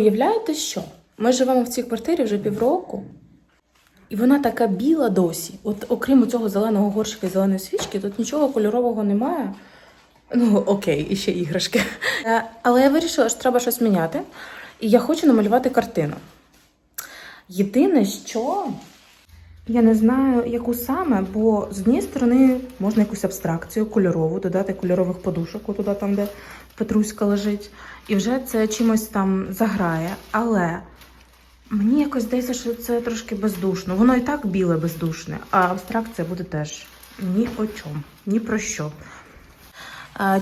Уявляєте, що? Ми живемо в цій квартирі вже півроку, і вона така біла досі. От окрім цього зеленого горщика і зеленої свічки, тут нічого кольорового немає. Ну, окей, і ще іграшки. Е, Але я вирішила, що треба щось міняти. І я хочу намалювати картину. Єдине, що я не знаю, яку саме, бо з однієї сторони можна якусь абстракцію кольорову, додати кольорових подушок, туди там, де Петруська лежить, і вже це чимось там заграє. Але мені якось здається, що це трошки бездушно. Воно і так біле бездушне, а абстракція буде теж ні о чому, ні про що.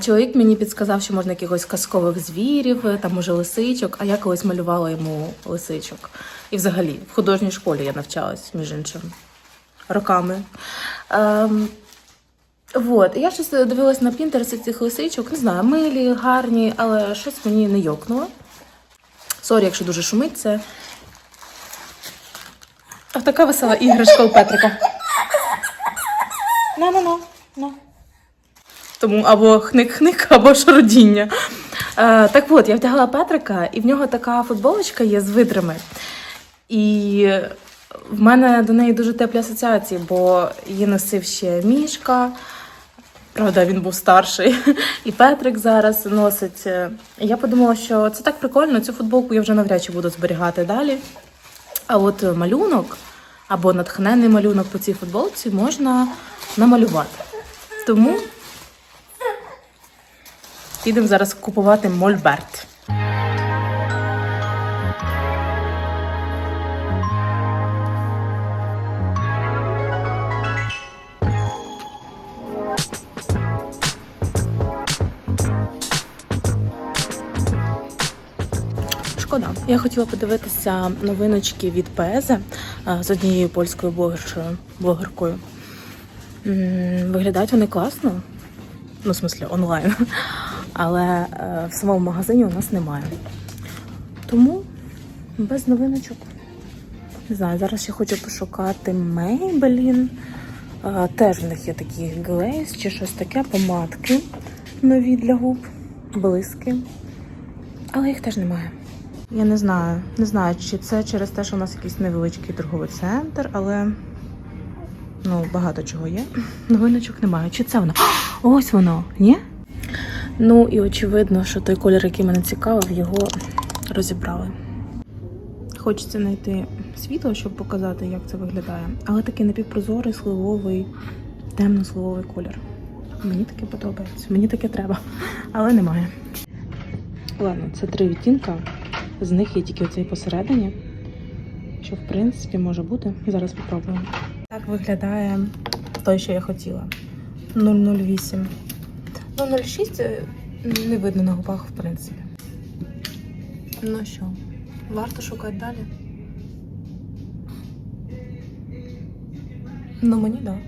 Чоловік мені підсказав, що можна якихось казкових звірів, там може лисичок, а я колись малювала йому лисичок. І взагалі в художній школі я навчалась, між іншим, роками. Вот. Я щось дивилась на Пінтерсі цих лисичок, не знаю, милі, гарні, але щось мені не йокнуло. Сорі, якщо дуже шумить, це. Ах, така весела іграшка у Петрика. На-на-на. на. Тому або хник-хник, або шародіння. Е, так от, я вдягала Петрика, і в нього така футболочка є з видрами. І в мене до неї дуже теплі асоціації, бо її носив ще мішка. Правда, він був старший, і Петрик зараз носить. Я подумала, що це так прикольно, цю футболку я вже навряд чи буду зберігати далі. А от малюнок або натхнений малюнок по цій футболці можна намалювати. Тому підемо зараз купувати мольберт. Шкода. Я хотіла подивитися новиночки від Пезе з однією польською блогеркою. Виглядають вони класно. Ну, в смислі, онлайн. Але е, в самому магазині у нас немає. Тому без новиночок. Не знаю, зараз ще хочу пошукати Maybelline. Теж в них є такі глейс чи щось таке, помадки нові для губ, блиски. Але їх теж немає. Я не знаю, не знаю, чи це через те, що у нас якийсь невеличкий торговий центр, але ну, багато чого є. Новиночок немає. Чи це воно? Ось воно, ні? Ну і очевидно, що той колір, який мене цікавив, його розібрали. Хочеться знайти світло, щоб показати, як це виглядає. Але такий напівпрозорий, сливовий, темно-сливовий колір. Мені таке подобається. Мені таке треба, але немає. Ладно, це три відтінка. З них є тільки оцей посередині, що в принципі може бути. Зараз спробуємо. Так виглядає той, що я хотіла. 008. 006 е, не видно на губах, в принципі. Ну що, варто шукати далі? Ну, мені так. Да.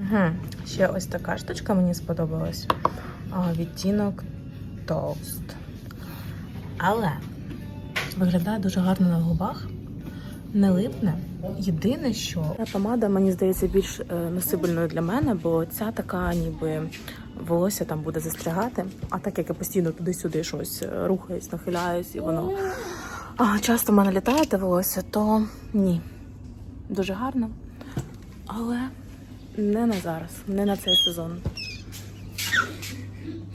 Угу. Ще ось така штучка мені сподобалась. А, відтінок Toast. Але виглядає дуже гарно на губах. Не липне. Єдине, що ця помада, мені здається, більш е, носибельною для мене, бо ця така, ніби волосся там буде застрягати. А так як я постійно туди-сюди щось е, рухаюсь, нахиляюсь, і воно а, часто в мене літає те волосся, то ні. Дуже гарно. Але не на зараз, не на цей сезон.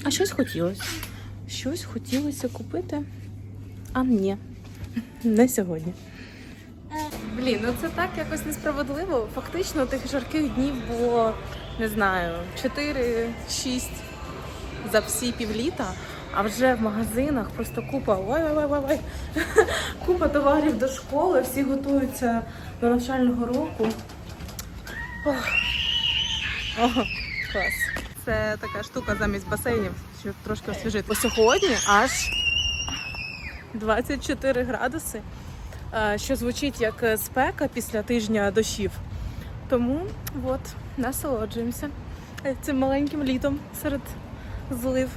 А щось хотілося. Щось хотілося купити. А ні, не сьогодні. Блін, ну це так якось несправедливо. Фактично тих жарких днів було, не знаю, 4-6 за всі півліта, а вже в магазинах просто купа ой ой ой ой купа товарів до школи, всі готуються до навчального року. Ох. Ого, клас. Це така штука замість басейнів, щоб трошки освіжити. Бо сьогодні аж 24 градуси, е, що звучить як спека після тижня дощів. Тому от, насолоджуємося цим маленьким літом серед злив.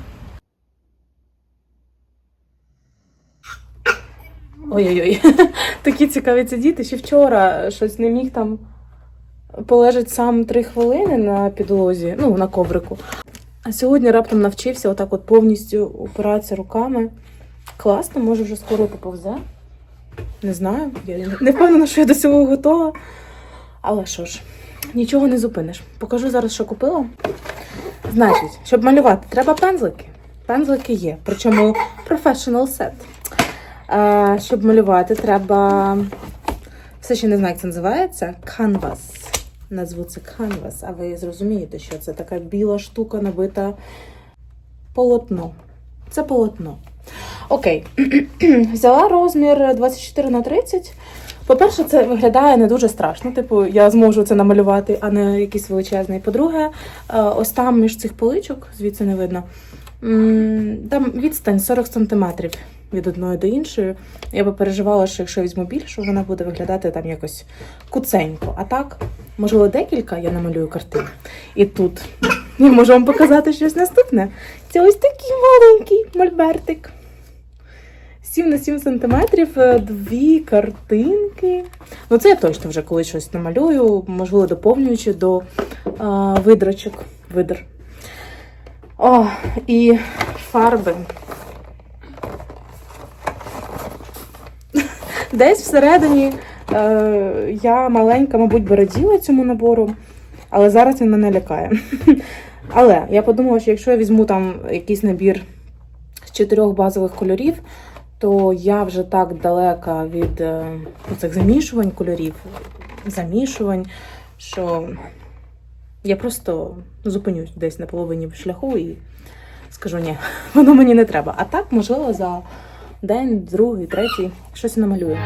Ой-ой-ой, такі цікаві ці діти. Ще вчора щось не міг там полежать сам три хвилини на підлозі, ну, на коврику. А сьогодні раптом навчився отак от повністю упиратися руками Класно, може вже скоро поповзе. Не знаю, я не впевнена, що я до цього готова. Але що ж, нічого не зупиниш. Покажу зараз, що купила. Значить, щоб малювати, треба пензлики. Пензлики є, причому professional set. А, щоб малювати, треба. Все ще не знаю, як це називається. Canvas. Назву це Canvas, а ви зрозумієте, що це така біла штука набита полотно. Це полотно. Окей. Взяла розмір 24 на 30. По-перше, це виглядає не дуже страшно. Типу, я зможу це намалювати, а не якийсь величезний. По-друге, е, ось там між цих поличок, звідси не видно. Там відстань 40 см від одної до іншої. Я би переживала, що якщо візьму більшу, вона буде виглядати там якось куценько. А так, можливо, декілька я намалюю картин. І тут я можу вам показати щось наступне. Це ось такий маленький мольбертик. 7 на 7 сантиметрів, е, дві картинки. Ну, це я точно вже колись щось намалюю, можливо, доповнюючи до а, видрачок. Видр. О, і фарби. Десь всередині е, я маленька, мабуть, би раділа цьому набору, але зараз він мене лякає. Але я подумала, що якщо я візьму там якийсь набір з чотирьох базових кольорів, то я вже так далека від е, цих замішувань кольорів, замішувань, що я просто зупинюсь десь на половині шляху і скажу, ні, воно мені не треба. А так, можливо, за день, другий, третій щось намалюю.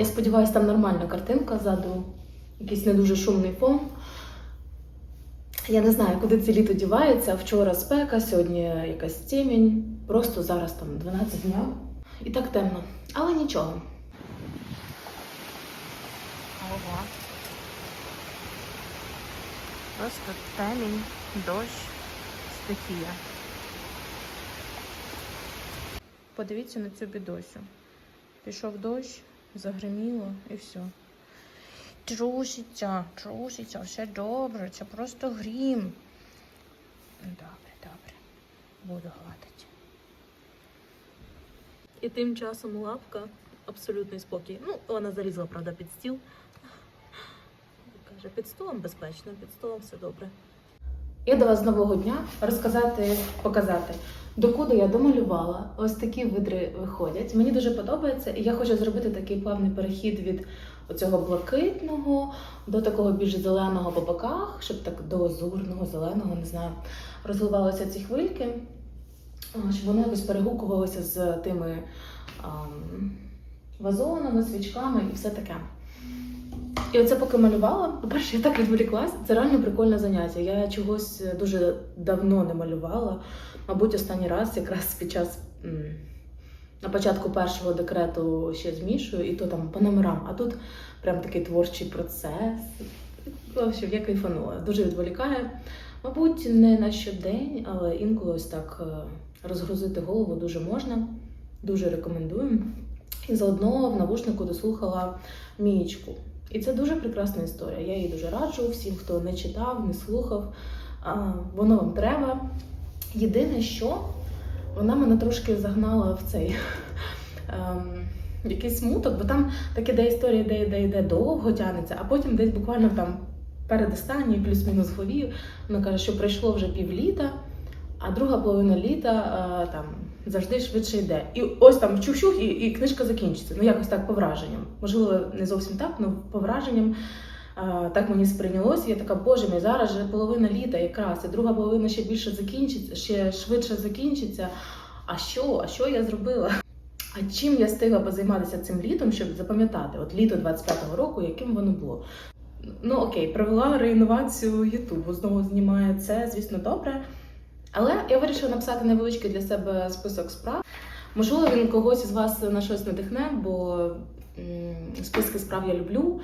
Я сподіваюся, там нормальна картинка ззаду, якийсь не дуже шумний фон. Я не знаю, куди це літо дівається. Вчора спека, сьогодні якась темінь. Просто зараз там 12 днів. І так темно. Але нічого. Ого. Просто темінь, дощ, стихія. Подивіться на цю бідосю. Пішов дощ, загриміло і все. Труситься, труситься, все добре, це просто грім. Добре, добре. Буду гладити. І тим часом лапка абсолютний спокій. Ну, вона залізла, правда, під стіл. Каже, під столом безпечно, під столом все добре. Я до вас з нового дня розказати, показати, докуди я домалювала. Ось такі видри виходять. Мені дуже подобається, і я хочу зробити такий плавний перехід від оцього блакитного до такого більш зеленого по боках, щоб так до азурного, зеленого, не знаю, розвивалися ці хвильки, щоб вони якось перегукувалися з тими ам, вазонами, свічками і все таке. І оце поки малювала, по-перше, я так відволіклась. Це реально прикольне заняття. Я чогось дуже давно не малювала. Мабуть, останній раз якраз під час на початку першого декрету ще змішую, і то там по номерам. А тут прям такий творчий процес. В я кайфанула. Дуже відволікає. Мабуть, не на щодень, але інколи ось так е, розгрузити голову дуже можна. Дуже рекомендую. І заодно в навушнику дослухала Мієчку. І це дуже прекрасна історія. Я її дуже раджу всім, хто не читав, не слухав. Воно вам треба. Єдине, що вона мене трошки загнала в цей ем, якийсь смуток, бо там так іде історія, де йде, йде довго тягнеться, а потім десь буквально там передостанній, плюс-мінус главі, вона каже, що пройшло вже півліта, а друга половина літа е, там завжди швидше йде. І ось там чух-чух, і, і книжка закінчиться. Ну, якось так по враженням. Можливо, не зовсім так, але по враженням. Так мені сприйнялося, я така, боже мій, зараз же половина літа якраз, і друга половина ще більше закінчиться, ще швидше закінчиться. А що? А що я зробила? А чим я встигла позайматися цим літом, щоб запам'ятати, от літо 25-го року, яким воно було? Ну окей, провела реінновацію Ютубу, знову знімає це, звісно, добре. Але я вирішила написати невеличкий для себе список справ. Можливо, він когось із вас на щось надихне, бо списки справ я люблю.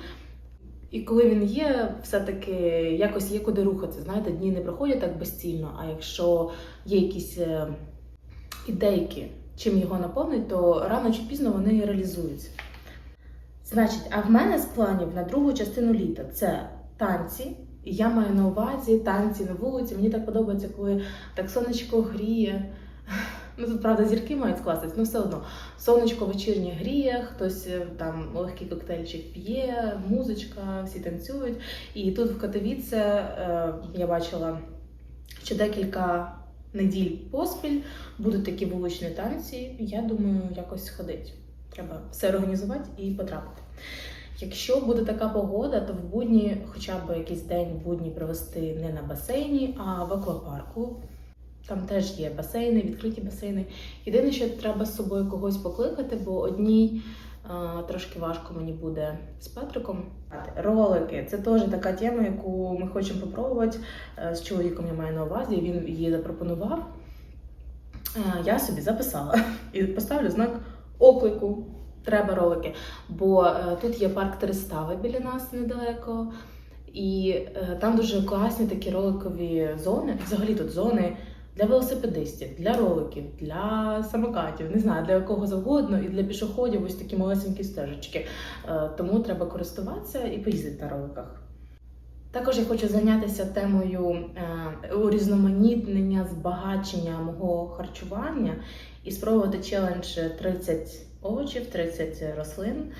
І коли він є, все-таки якось є куди рухатися. Знаєте, дні не проходять так безцільно, а якщо є якісь е, ідейки, чим його наповнить, то рано чи пізно вони реалізуються. Значить, а в мене з планів на другу частину літа це танці. Я маю на увазі танці на вулиці. Мені так подобається, коли так сонечко гріє. Ну тут правда зірки мають скластись, але все одно. Сонечко вечірнє гріє, хтось е, там легкий коктейльчик п'є, музичка, всі танцюють. І тут в Катовіце е, я бачила, що декілька неділь поспіль будуть такі вуличні танці. Я думаю, якось сходить. Треба все організувати і потрапити. Якщо буде така погода, то в будні, хоча б якийсь день в будні провести не на басейні, а в аквапарку. Там теж є басейни, відкриті басейни. Єдине, що треба з собою когось покликати, бо одній трошки важко мені буде з Петриком. Ролики це теж така тема, яку ми хочемо попробувати. Е, З чоловіком я маю на увазі. Він її запропонував. Е, Я собі записала і поставлю знак оклику. Треба ролики. Бо е, тут є парк Терестави біля нас недалеко. І е, там дуже класні такі роликові зони. Взагалі тут зони для велосипедистів, для роликів, для самокатів, не знаю, для кого завгодно, і для пішоходів ось такі малесенькі стежечки. Е, Тому треба користуватися і поїздити на роликах. Також я хочу зайнятися темою урізноманітнення, збагачення мого харчування і спробувати челендж 30 овочів, 30 рослин.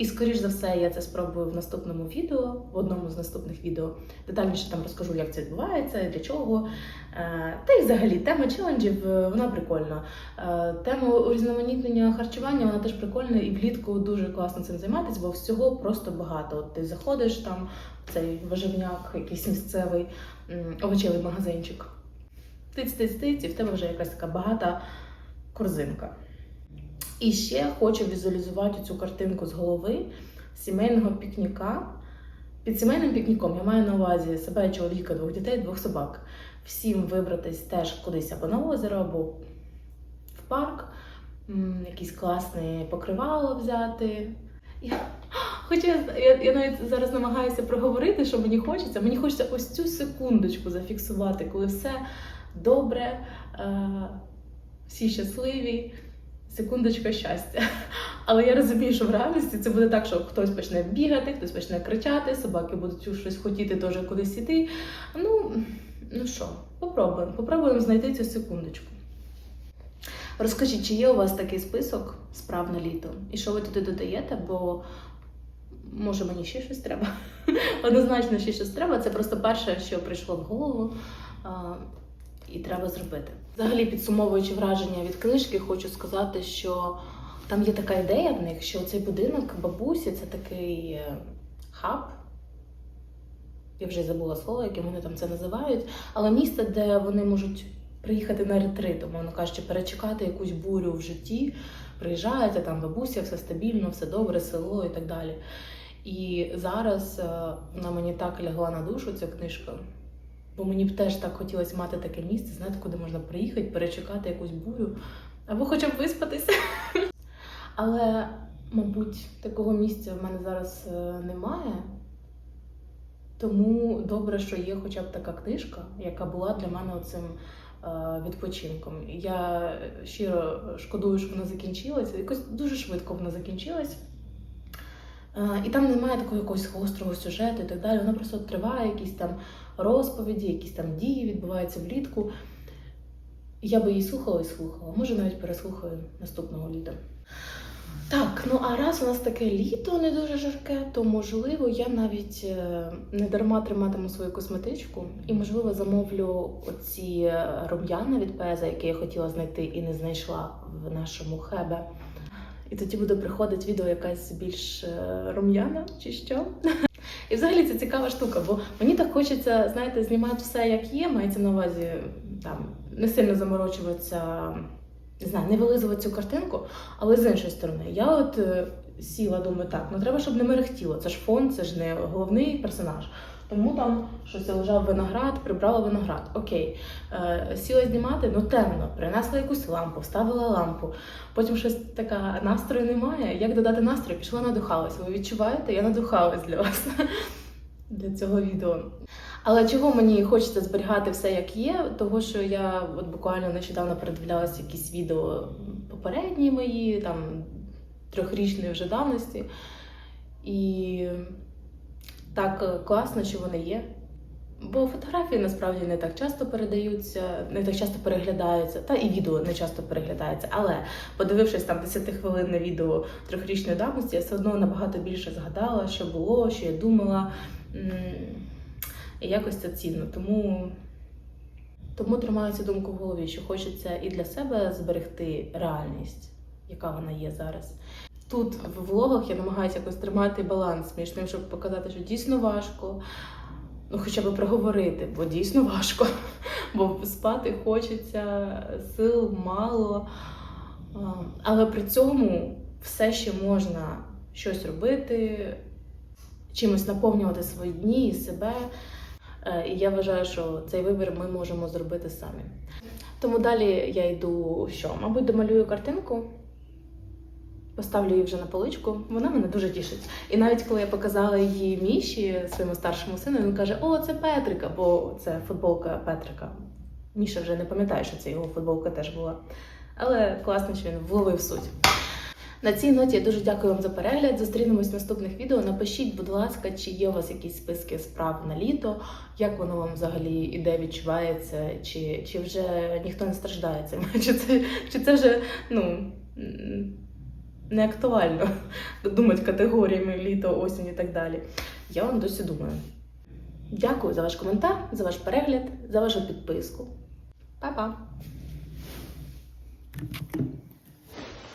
І скоріш за все, я це спробую в наступному відео, в одному з наступних відео. Детальніше там розкажу, як це відбувається, для чого. Е, Та й взагалі тема челенджів е, вона прикольна. Е, Тема урізноманітнення харчування вона теж прикольна, і влітку дуже класно цим займатися, бо всього просто багато. От ти заходиш там в цей важивняк, якийсь місцевий овочевий магазинчик. Тиць-тиць-тиць, і в тебе вже якась така багата корзинка. І ще хочу візуалізувати цю картинку з голови сімейного пікніка. Під сімейним пікніком я маю на увазі себе, чоловіка, двох дітей, двох собак. Всім вибратись теж кудись або на озеро, або в парк, м, якийсь класний покривало взяти. Я, хоча я, я навіть зараз намагаюся проговорити, що мені хочеться. Мені хочеться ось цю секундочку зафіксувати, коли все добре, е, всі щасливі секундочка щастя. Але я розумію, що в реальності це буде так, що хтось почне бігати, хтось почне кричати, собаки будуть щось хотіти теж кудись іти. Ну, ну що, попробуємо. Попробуємо знайти цю секундочку. Розкажіть, чи є у вас такий список справ на літо? І що ви туди додаєте? Бо може мені ще щось треба. Однозначно, ще щось треба. Це просто перше, що прийшло в голову. І треба зробити. Взагалі, підсумовуючи враження від книжки, хочу сказати, що там є така ідея в них, що цей будинок бабусі це такий е, хаб. Я вже забула слово, яке вони там це називають, але місце, де вони можуть приїхати на ретрит, умовно кажучи, перечекати якусь бурю в житті, приїжджають, а там бабуся, все стабільно, все добре, село і так далі. І зараз е, вона мені так лягла на душу, ця книжка. Бо мені б теж так хотілося мати таке місце, знаєте, куди можна приїхати, перечекати якусь бурю, або хоча б виспатися. Але, мабуть, такого місця в мене зараз е, немає. Тому добре, що є хоча б така книжка, яка була для мене оцим е, відпочинком. Я щиро шкодую, що вона закінчилася. Якось дуже швидко вона закінчилась. Е, І там немає такого якогось гострого сюжету і так далі. Вона просто триває, якісь там розповіді, якісь там дії відбуваються влітку. Я би її слухала і слухала. Може, навіть переслухаю наступного літа. Так, ну а раз у нас таке літо не дуже жарке, то можливо я навіть е, не дарма триматиму свою косметичку і, можливо, замовлю оці е, рум'яна від Пеза, які я хотіла знайти і не знайшла в нашому хебе. І тоді буде приходити відео якась більш е, рум'яна чи що. І взагалі це цікава штука, бо мені так хочеться, знаєте, знімати все як є, мається на увазі там не сильно заморочуватися, не знаю, не вилизувати цю картинку. Але з іншої сторони, я от е, сіла, думаю, так, ну треба, щоб не мерехтіло. Це ж фон, це ж не головний персонаж. Тому там щось лежав виноград, прибрала виноград. Окей, е, сіла знімати, ну темно, принесла якусь лампу, вставила лампу. Потім щось така настрою немає. Як додати настрій? Пішла надухалась. Ви відчуваєте? Я надухалась для вас для цього відео. Але чого мені хочеться зберігати все як є, того що я от буквально нещодавно передивлялася якісь відео попередні мої, там трьохрічної вже давності. І так е, класно, що вони є. Бо фотографії насправді не так часто передаються, не так часто переглядаються, та і відео не часто переглядається. Але подивившись там 10-хвилинне відео трьохрічної давності, я все одно набагато більше згадала, що було, що я думала. І якось це цінно. Тому, тому тримаю цю думку в голові, що хочеться і для себе зберегти реальність, яка вона є зараз. Тут в влогах я намагаюся якось тримати баланс між тим, щоб показати, що дійсно важко, ну хоча б проговорити, бо дійсно важко, бо спати хочеться, сил мало. Але при цьому все ще можна щось робити, чимось наповнювати свої дні і себе. Е, І я вважаю, що цей вибір ми можемо зробити самі. Тому далі я йду що? Мабуть, домалюю картинку. Поставлю її вже на поличку, вона мене дуже тішить. І навіть коли я показала її Міші, своєму старшому сину, він каже: О, це Петрика, бо це футболка Петрика. Міша вже не пам'ятає, що це його футболка теж була. Але класно, що він вловив суть. На цій ноті я дуже дякую вам за перегляд. Зустрінемось в наступних відео. Напишіть, будь ласка, чи є у вас якісь списки справ на літо, як воно вам взагалі іде, відчувається, чи, чи вже ніхто не страждає цим, чи це, чи це вже ну, не актуально думати категоріями літо, осінь і так далі. Я вам досі думаю. Дякую за ваш коментар, за ваш перегляд, за вашу підписку. Па-па!